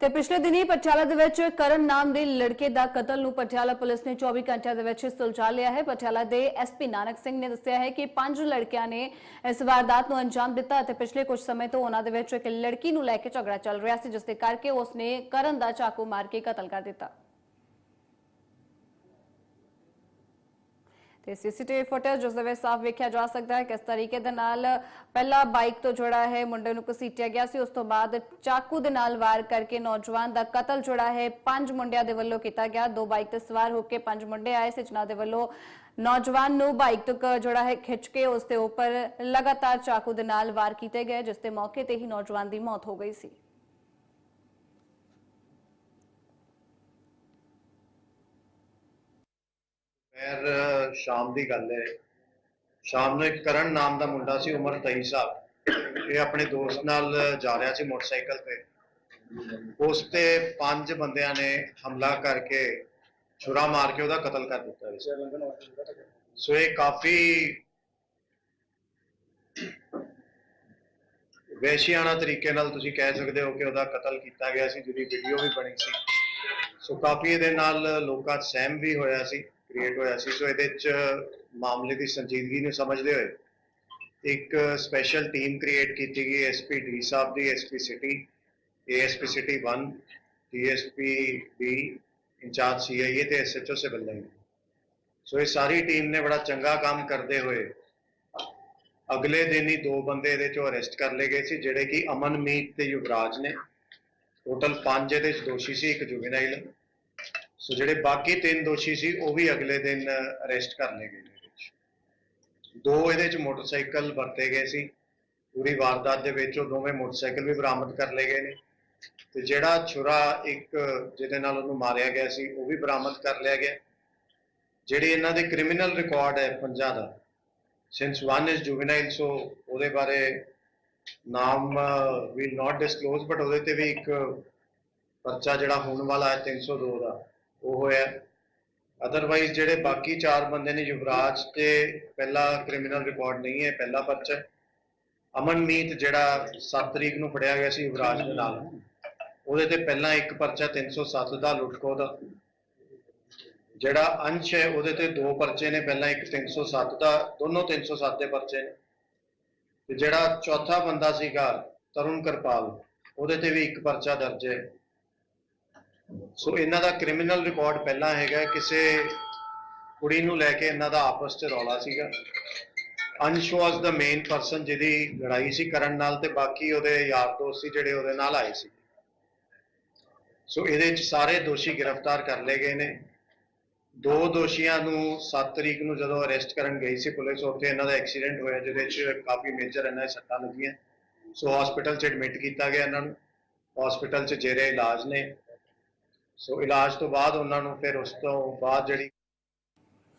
ਤੇ ਪਿਛਲੇ ਦਿਨੀ ਪਟਿਆਲਾ ਦੇ ਵਿੱਚ ਕਰਨ ਨਾਮ ਦੇ ਲੜਕੇ ਦਾ ਕਤਲ ਨੂੰ ਪਟਿਆਲਾ ਪੁਲਿਸ ਨੇ 24 ਘੰਟਿਆਂ ਦੇ ਵਿੱਚ ਸੁਲਝਾ ਲਿਆ ਹੈ। ਪਟਿਆਲਾ ਦੇ ਐਸਪੀ ਨਾਨਕ ਸਿੰਘ ਨੇ ਦੱਸਿਆ ਹੈ ਕਿ ਪੰਜ ਲੜਕਿਆਂ ਨੇ ਇਸ ਵਾਰਦਾਤ ਨੂੰ ਅੰਜਾਮ ਦਿੱਤਾ ਅਤੇ ਪਿਛਲੇ ਕੁਝ ਸਮੇਂ ਤੋਂ ਉਹਨਾਂ ਦੇ ਵਿੱਚ ਇੱਕ ਲੜਕੀ ਨੂੰ ਲੈ ਕੇ ਝਗੜਾ ਚੱਲ ਰਿਹਾ ਸੀ, ਜਿਸ ਦੇ ਕਰਕੇ ਉਸਨੇ ਕਰਨ ਦਾ ਚਾਕੂ ਮਾਰ ਕੇ ਕਤਲ ਕਰ ਦਿੱਤਾ। ਤੇ ਸੀਸੀਟੀਵੀ ਫੁਟੇਜ ਜਿਸ ਦੇ ਵਿੱਚ ਸਾਫ਼ ਵੇਖਿਆ ਜਾ ਸਕਦਾ ਹੈ ਕਿਸ ਤਰੀਕੇ ਦੇ ਨਾਲ ਪਹਿਲਾ ਬਾਈਕ ਤੋਂ ਜੁੜਾ ਹੈ, ਮੁੰਡੇ ਨੂੰ ਘਸੀਟਿਆ ਗਿਆ ਸੀ, ਉਸ ਤੋਂ ਬਾਅਦ ਚਾਕੂ ਦੇ ਨਾਲ ਵਾਰ ਕਰਕੇ ਨੌਜਵਾਨ ਦਾ ਕਤਲ ਜੁੜਾ ਹੈ, ਪੰਜ ਮੁੰਡਿਆਂ ਦੇ ਵੱਲੋਂ ਕੀਤਾ ਗਿਆ, ਦੋ ਬਾਈਕ ਤੇ ਸਵਾਰ ਹੋ ਕੇ ਪੰਜ ਮੁੰਡੇ ਆਏ ਸੀ, ਜਿਨ੍ਹਾਂ ਦੇ ਵੱਲੋਂ ਨੌਜਵਾਨ ਨੂੰ ਬਾਈਕ ਤੋਂ ਕ- ਜਿਹੜਾ ਹੈ, ਖਿੱਚ ਕੇ ਉਸ ਦੇ ਉੱਪਰ ਲਗਾਤਾਰ ਚਾਕੂ ਦੇ ਨਾਲ ਵਾਰ ਕੀਤੇ ਗਏ, ਜਿਸ ਦੇ ਮੌਕੇ ਤੇ ਹੀ ਨੌਜਵਾਨ ਦੀ ਮੌਤ ਹੋ ਗਈ ਸੀ। ਫਿਰ ਸ਼ਾਮ ਦੀ ਗੱਲ ਹੈ। ਸ਼ਾਮ ਨੂੰ ਇੱਕ ਕਰਨ ਨਾਮ ਦਾ ਮੁੰਡਾ ਸੀ, ਉਮਰ 23 ਸਾਲ। ਇਹ ਆਪਣੇ ਦੋਸਤ ਨਾਲ ਜਾ ਰਿਹਾ ਸੀ ਮੋਟਰਸਾਈਕਲ ਤੇ। ਉਸ ਤੇ ਪੰਜ ਬੰਦਿਆਂ ਨੇ ਹਮਲਾ ਕਰਕੇ ਛੁਰਾ ਮਾਰ ਕੇ ਉਹਦਾ ਕਤਲ ਕਰ ਦਿੱਤਾ। ਸੋ ਇਹ ਕਾਫੀ ਵੈਸ਼ਿਆਣਾ ਤਰੀਕੇ ਨਾਲ ਤੁਸੀਂ ਕਹਿ ਸਕਦੇ ਹੋ ਕਿ ਉਹਦਾ ਕਤਲ ਕੀਤਾ ਗਿਆ ਸੀ ਜਿਹਦੀ ਵੀਡੀਓ ਵੀ ਬਣੀ ਸੀ। ਸੋ ਕਾਫੀ ਇਹਦੇ ਨਾਲ ਲੋਕਾਂ 'ਚ ਸਹਿਮ ਵੀ ਹੋਇਆ ਸੀ। ਕ੍ਰੀਏਟ ਹੋਇਆ ਸੀ। ਸੋ ਇਹਦੇ 'ਚ ਮਾਮਲੇ ਦੀ ਸੰਜੀਦਗੀ ਨੂੰ ਸਮਝਦੇ ਹੋਏ ਇੱਕ ਸਪੈਸ਼ਲ ਟੀਮ ਕ੍ਰੀਏਟ ਕੀਤੀ ਗਈ ਐਸਪੀ ਡੀ ਸਾਹਿਬ ਦੀ SP city ASP city 1 DSP B in charge CIA ਤੇ ਐਸਐਚਓ ਸਿਵਲ ਲਾਈਨ ਸੋ ਇਹ ਸਾਰੀ ਟੀਮ ਨੇ ਬੜਾ ਚੰਗਾ ਕੰਮ ਕਰਦੇ ਹੋਏ ਅਗਲੇ ਦਿਨ ਹੀ ਦੋ ਬੰਦੇ ਇਹਦੇ ਚੋਂ ਅਰੈਸਟ ਕਰ ਲਏ ਗਏ ਸੀ, ਜਿਹੜੇ ਕਿ ਅਮਨਮੀਤ ਤੇ ਯੁਵਰਾਜ ਨੇ। ਟੋਟਲ 5 ਇਹਦੇ ਚ ਦੋਸ਼ੀ ਸੀ, ਇੱਕ ਜੁਵੇਨਾਈਲ ਸੋ ਜਿਹੜੇ ਬਾਕੀ ਤਿੰਨ ਦੋਸ਼ੀ ਸੀ, ਉਹ ਵੀ ਅਗਲੇ ਦਿਨ ਅਰੈਸਟ ਕਰ ਲਏ ਗਏ ਨੇ ਦੋ ਇਹਦੇ ਚ ਮੋਟਰਸਾਈਕਲ ਵਰਤੇ ਗਏ ਸੀ। ਪੂਰੀ ਵਾਰਦਾਤ ਦੇ ਵਿੱਚ ਉਹ ਦੋਵੇਂ ਮੋਟਰਸਾਈਕਲ ਵੀ ਬਰਾਮਦ ਕਰ ਲਏ ਗਏ ਨੇ। ਤੇ ਜਿਹੜਾ ਛੁਰਾ ਇੱਕ, ਜਿਹਦੇ ਨਾਲ ਉਹਨੂੰ ਮਾਰਿਆ ਗਿਆ ਸੀ, ਉਹ ਵੀ ਬਰਾਮਦ ਕਰ ਲਿਆ ਗਿਆ। ਜਿਹੜੀ ਇਹਨਾਂ ਦੇ ਕ੍ਰਿਮੀਨਲ ਰਿਕਾਰਡ ਹੈ ਪੰਜਾਂ ਦਾ, since one is juvenile, so ਉਹਦੇ ਬਾਰੇ ਨਾਮ will not disclose, but ਉਹਦੇ ਤੇ ਵੀ ਇੱਕ ਪਰਚਾ ਜਿਹੜਾ ਹੋਣ ਵਾਲਾ ਹੈ 302 ਦਾ। ਉਹ ਹੋਇਆ। ਅਦਰਵਾਈਜ਼ ਜਿਹੜੇ ਬਾਕੀ ਚਾਰ ਬੰਦੇ ਨੇ ਯੁਵਰਾਜ ਤੇ ਪਹਿਲਾ ਕ੍ਰਿਮੀਨਲ ਰਿਕਾਰਡ ਨਹੀਂ ਹੈ, ਪਹਿਲਾ ਪਰਚਾ ਹੈ। ਅਮਨਮੀਤ ਜਿਹੜਾ 7 ਤਰੀਕ ਨੂੰ ਫੜਿਆ ਗਿਆ ਸੀ ਯੁਵਰਾਜ ਦੇ ਨਾਲ, ਉਹਦੇ ਤੇ ਪਹਿਲਾਂ ਇੱਕ ਪਰਚਾ 307 ਦਾ, ਲੁੱਟਖੋ ਦਾ। ਜਿਹੜਾ ਅੰਸ਼ ਹੈ, ਉਹਦੇ ਤੇ ਦੋ ਪਰਚੇ ਨੇ, ਪਹਿਲਾਂ ਇੱਕ 307 ਦਾ, ਦੋਨੋਂ 307 ਦੇ ਪਰਚੇ ਨੇ। ਤੇ ਜਿਹੜਾ ਚੌਥਾ ਬੰਦਾ ਸੀਗਾ, ਤਰੁਣ ਕਿਰਪਾਲ, ਉਹਦੇ ਤੇ ਵੀ ਇੱਕ ਪਰਚਾ ਦਰਜ ਹੈ। ਸੋ ਇਹਨਾਂ ਦਾ ਕ੍ਰਿਮੀਨਲ ਰਿਕਾਰਡ ਪਹਿਲਾਂ ਹੈਗਾ, ਕਿਸੇ ਕੁੜੀ ਨੂੰ ਲੈ ਕੇ ਇਹਨਾਂ ਦਾ ਆਪਸ 'ਚ ਰੌਲਾ ਸੀਗਾ। ਅੰਸ਼ ਵਾਸ ਦਾ ਮੇਨ ਪਰਸਨ ਜਿਹਦੀ ਲੜਾਈ ਸੀ ਕਰਨ ਨਾਲ ਤੇ ਬਾਕੀ ਉਹਦੇ ਯਾਰ ਦੋਸਤ ਸੀ ਜਿਹੜੇ ਉਹਦੇ ਨਾਲ ਆਏ ਸੀ। ਸੋ ਇਹਦੇ 'ਚ ਸਾਰੇ ਦੋਸ਼ੀ ਗ੍ਰਿਫਤਾਰ ਕਰ ਲਏ ਗਏ ਨੇ। ਦੋ ਦੋਸ਼ੀਆਂ ਨੂੰ 7 ਤਰੀਕ ਨੂੰ ਜਦੋਂ ਅਰੈਸਟ ਕਰਨ ਗਈ ਸੀ ਪੁਲਿਸ, ਉੱਥੇ ਇਹਨਾਂ ਦਾ ਐਕਸੀਡੈਂਟ ਹੋਇਆ, ਜਿਹਦੇ 'ਚ ਕਾਫੀ ਮੇਜਰ ਇਹਨਾਂ ਦੇ ਸੱਟਾਂ ਲੱਗੀਆਂ। ਸੋ ਹਸਪੀਟਲ 'ਚ ਐਡਮਿਟ ਕੀਤਾ ਗਿਆ ਇਹਨਾਂ ਨੂੰ। ਹਸਪੀਟਲ 'ਚ ਜਿਹੜੇ ਇਲਾਜ ਨੇ। ਸੋ ਇਲਾਜ ਤੋਂ ਬਾਅਦ ਉਹਨਾਂ ਨੂੰ ਫਿਰ ਉਸ ਤੋਂ ਬਾਅਦ ਜਿਹੜੀ